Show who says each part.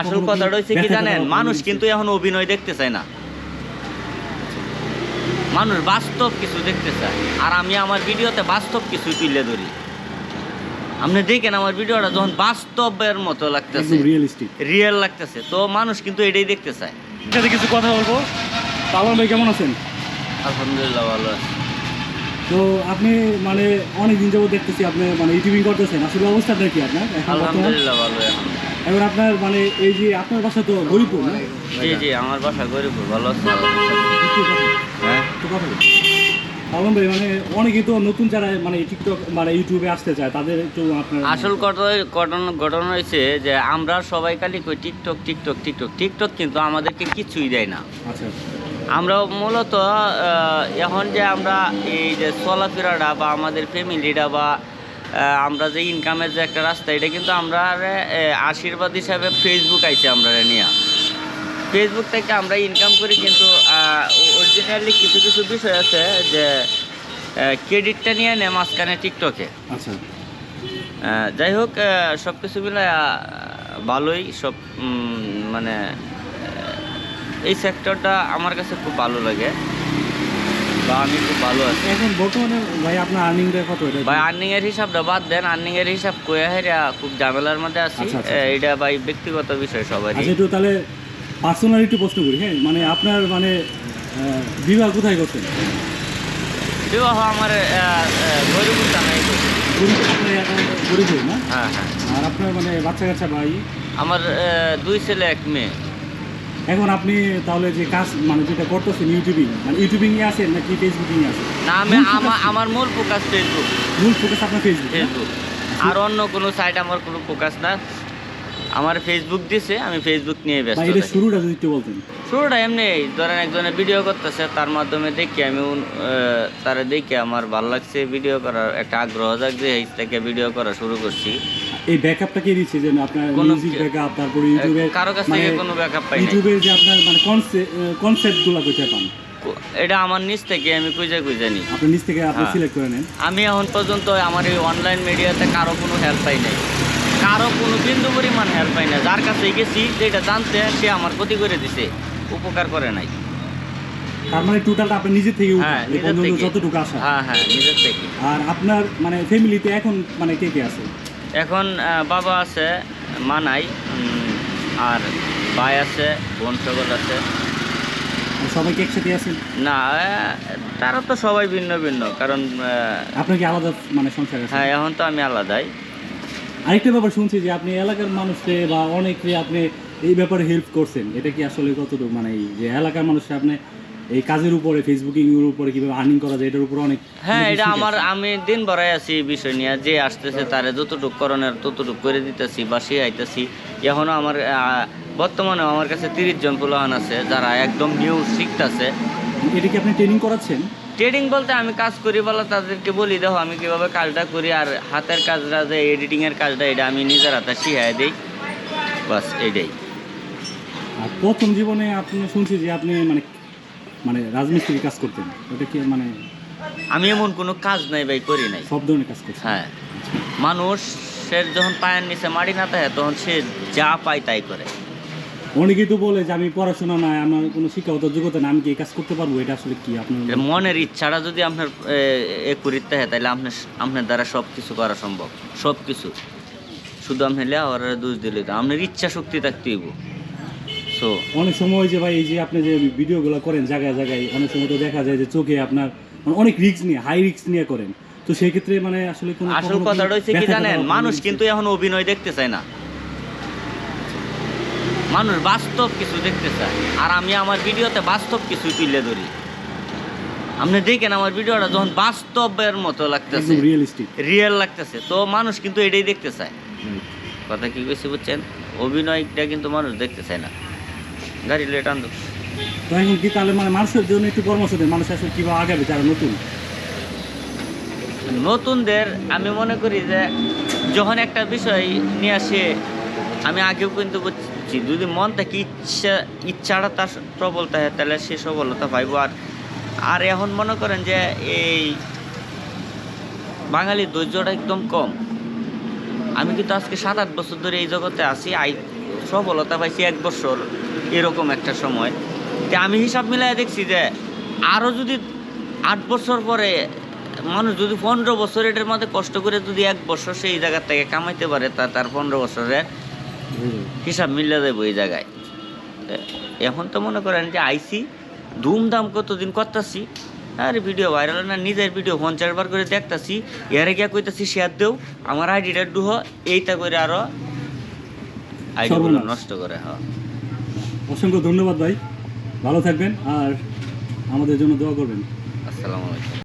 Speaker 1: আসলে
Speaker 2: কথাটা হচ্ছে কি জানেন? মানুষ কিন্তু এখন অভিনয় দেখতে চায় না। মানুষ বাস্তব কিছু দেখতে চায়। আর আমি আমার ভিডিওতে বাস্তব কিছু তুলে ধরি। আপনি দেখেন আমার ভিডিওটা যখন বাস্তবের মতো লাগতেছে। রিয়েল লাগতেছে। তো মানুষ কিন্তু এটাই দেখতে চায়।
Speaker 1: সাথে কিছু কথা বলব? পালন ভাই কেমন আছেন?
Speaker 2: আলহামদুলিল্লাহ ভালো আছে।
Speaker 1: তো আপনি মানে অনেক দিন যাবত দেখতেছি আপনি মানে ইউটিউবিং করতেছেন। আসলে অবস্থাটা কি আপনার
Speaker 2: আলহামদুলিল্লাহ ভালো এখন।
Speaker 1: এখন আপনার মানে এই যে আপনার বাসা তো গরিপুর না?
Speaker 2: জি জি আমার বাসা গরিবপুর ভালো আছে হ্যাঁ?
Speaker 1: কথা। ভাই মানে অনেকেই তো নতুন যারা মানে টিকটক মানে ইউটিউবে আসতে চায় তাদের একটু আপনার
Speaker 2: আসল ঘটনা- ঘটনা ঘটনা হয়েছে যে আমরা সবাই খালি কই টিকটক টিকটক টিকটক টিকটক কিন্তু আমাদেরকে কিছুই দেয় না।
Speaker 1: আচ্ছা।
Speaker 2: আমরা মূলত এখন যে আমরা এই যে চলাফেরাটা বা আমাদের ফ্যামিলিটা বা আমরা যে ইনকামের যে একটা রাস্তা এটা কিন্তু আমরা আশীর্বাদ হিসাবে ফেসবুক আইছে আমরা নিয়ে। ফেসবুক থেকে আমরা ইনকাম করি কিন্তু অরিজিনালি কিছু কিছু বিষয় আছে যে ক্রেডিটটা নিয়ে নেয় মাঝখানে টিকটকে
Speaker 1: আচ্ছা।
Speaker 2: যাই হোক সব কিছু মিলে ভালোই সব মানে এই সেক্টরটা আমার কাছে খুব ভালো লাগে। বা আমি খুব ভালো আছি।
Speaker 1: এখন বর্তমানে ভাই আপনার আর্নিংটা কত? এটা
Speaker 2: ভাই আর্নিং এর হিসাবটা বাদ দেন আর্নিং এর হিসাব কয়ে হেরা খুব ঝামেলার মধ্যে আছি।
Speaker 1: আচ্ছা, আচ্ছা,
Speaker 2: আহ, এটা ভাই ব্যক্তিগত বিষয় সবারই।
Speaker 1: আচ্ছা একটু তাহলে পার্সোনাল একটু প্রশ্ন করি হ্যাঁ? মানে আপনার মানে বিবাহ কোথায় করছেন?
Speaker 2: বিবাহ আমার গরিব
Speaker 1: গরিব এখন গরিব না?
Speaker 2: হ্যাঁ হ্যাঁ।
Speaker 1: আর আপনার মানে বাচ্চা কাচ্চা ভাই?
Speaker 2: আমার দুই ছেলে এক মেয়ে।
Speaker 1: এখন আপনি তাহলে যে কাজ মানে যেটা করতেছেন ইউটিউবিং মানে ইউটিউবিং এ আছেন নাকি ফেসবুকিং আছে
Speaker 2: না আমি আমার আমার মূল ফোকাস ফেসবুক
Speaker 1: মূল ফোকাস আপনার ফেসবুক
Speaker 2: ফেসবুক আর অন্য কোনো সাইট আমার কোনো ফোকাস না। আমার ফেসবুক দিছে আমি ফেসবুক নিয়ে ব্যস্ত
Speaker 1: এটা শুরুটা যদি একটু বলতেন।
Speaker 2: শুরুটা এমনি ধরেন একজনে ভিডিও করতেছে তার মাধ্যমে দেখি আমি তারা দেখে আমার ভালো লাগছে ভিডিও করার একটা আগ্রহ জাগছে এই থেকে ভিডিও করা শুরু করছি।
Speaker 1: এই ব্যাকআপটা কে দিচ্ছে? যে আপনার মিউজিক ব্যাকআপ তারপরে ইউটিউবে
Speaker 2: কারও কাছ থেকে কোনো ব্যাকআপ পাই নাই
Speaker 1: ইউটিউবের যে আপনার মানে কনসেপ্টগুলা কোথায় পান?
Speaker 2: এটা আমার নিচ থেকে আমি কুইজা কুইজা নিই
Speaker 1: আপনি নিচ থেকে আপনি
Speaker 2: হ্যাঁ।
Speaker 1: সিলেক্ট করে নেন।
Speaker 2: আমি এখন পর্যন্ত আমার এই অনলাইন মিডিয়াতে কারও কোনো হেল্প পাই নাই। কারও কোনো বিন্দু পরিমাণ হেল্প পাই না যার কাছে গেছি যেটা জানতে সে আমার ক্ষতি করে দিছে। উপকার করে নাই।
Speaker 1: তার মানে টোটালটা আপনি নিজে থেকে
Speaker 2: হ্যাঁ
Speaker 1: যতটুকু আসা
Speaker 2: হ্যাঁ হ্যাঁ নিজের থেকে।
Speaker 1: আর আপনার মানে ফ্যামিলিতে এখন মানে কে কে আছে?
Speaker 2: এখন বাবা আছে মা নাই আর ভাই আছে বোন সকল আছে।
Speaker 1: সবাইকে একসাথে আছেন?
Speaker 2: না তারা তো সবাই ভিন্ন ভিন্ন কারণ আহ,
Speaker 1: আপনার কি আলাদা মানে সংসার আছে?
Speaker 2: হ্যাঁ এখন তো আমি আলাদাই।
Speaker 1: আরেকটা ব্যাপার শুনছি যে আপনি এলাকার মানুষকে বা অনেকে আপনি এই ব্যাপারে হেল্প করছেন। এটা কি আসলে কতটুকু মানে যে এলাকার মানুষকে আপনি এই কাজের উপরে ফেসবুকিং এর উপরে কীভাবে আর্নিং করা যায় এটার উপরে অনেক
Speaker 2: হ্যাঁ এটা আমার আমি দিন ভরাই আছি এই বিষয় নিয়ে। যে আসতেছে তারে যতটুকু করণের ততটুকু করে দিতেছি বা শিখাইতেছি এখনও আমার বর্তমানে আমার কাছে তিরিশ জন প্রলোহান আছে যারা একদম নিউ শিখতেছে।
Speaker 1: এটা কি আপনি ট্রেনিং করাচ্ছেন?
Speaker 2: ট্রেডিং বলতে আমি কাজ করি বলে তাদেরকে বলি দেখো আমি কীভাবে কাজটা করি আর হাতের কাজটা যে এডিটিংয়ের কাজটা এটা আমি নিজের হাতে শিখাই দিই। বাস এইটাই।
Speaker 1: আর প্রথম জীবনে আপনি শুনছি যে আপনি মানে মানে রাজমিস্ত্রির কাজ করতেন। ওটা কি মানে
Speaker 2: আমি এমন কোনো কাজ নাই ভাই করি নাই।
Speaker 1: সব ধরনের কাজ করছেন
Speaker 2: হ্যাঁ। মানুষের যখন পায়ের নিচে মাটি না থাকে তখন সে যা পায় তাই করে।
Speaker 1: অনেকেই তো বলে যে আমি পড়াশোনা নাই আমার কোনো শিক্ষাগত যোগ্যতা নাই আমি কি এই কাজ করতে পারব? এটা আসলে কি আপনার
Speaker 2: মনের ইচ্ছাটা যদি আপনার এ, করিতে হয় তাহলে আপনার আপনার দ্বারা সব কিছু করা সম্ভব। সব কিছু শুধু আপনি লেওয়ার দোষ দিলে তো আপনার ইচ্ছা শক্তি থাকতে হইব সো
Speaker 1: অনেক সময় যে ভাই এই যে আপনি যে ভিডিওগুলো করেন জায়গায় জায়গায় অনেক সময় তো দেখা যায় যে চোখে আপনার অনেক রিস্ক নিয়ে হাই রিস্ক নিয়ে করেন। তো সেই ক্ষেত্রে মানে আসলে কোনো
Speaker 2: আসল
Speaker 1: কখনো
Speaker 2: কথাটা হচ্ছে কি জানেন? মানুষ কিন্তু এখন অভিনয় দেখতে চায় না। মানুষ বাস্তব কিছু দেখতে চায়। আর আমি আমার ভিডিওতে বাস্তব কিছু তুলে ধরি। আপনি দেখেন আমার ভিডিওটা যখন বাস্তবের মতো লাগতেছে।
Speaker 1: রিয়েলিস্টিক
Speaker 2: রিয়েল লাগতেছে। তো মানুষ কিন্তু এটাই দেখতে চায়। কথা কি কইছি বুঝছেন? অভিনয়টা কিন্তু মানুষ দেখতে চায় না। গাড়ি লেট আনতো
Speaker 1: তো এখন কি তাহলে মানে মানুষের জন্য একটু পরামর্শ দেন মানুষ আসলে কীভাবে আগাবে যারা নতুন?
Speaker 2: নতুনদের আমি মনে করি যে যখন একটা বিষয় নিয়ে আসে আমি আগেও কিন্তু বুঝছি যদি মন থেকে ইচ্ছা ইচ্ছাটা তার প্রবল থাকে তাহলে সে সফলতা পাইব। আর আর এখন মনে করেন যে এই বাঙালির ধৈর্যটা একদম কম। আমি কিন্তু আজকে সাত আট বছর ধরে এই জগতে আছি আই সফলতা পাইছি এক বছর, এরকম একটা সময়। তো আমি হিসাব মিলাই দেখছি যে আরও যদি আট বছর পরে মানুষ যদি পনেরো বছর এটার মধ্যে কষ্ট করে যদি এক বছর সেই জায়গার থেকে কামাইতে পারে, তা তার পনেরো বছরের হিসাব মিলে দেবো এই জায়গায়। এখন তো মনে করেন যে আইসি ধুমধাম কতদিন করতেছি, আর ভিডিও ভাইরাল না নিজের ভিডিও পঞ্চাশ বার করে দেখতাছি, এর গিয়া কইতাছি, শেয়ার দেও, আমার আইডিটা ডুহ এইটা করে
Speaker 1: আরও
Speaker 2: নষ্ট করে হ্যাঁ।
Speaker 1: অসংখ্য ধন্যবাদ ভাই ভালো থাকবেন আর আমাদের জন্য দোয়া করবেন।
Speaker 2: আসসালামু আলাইকুম।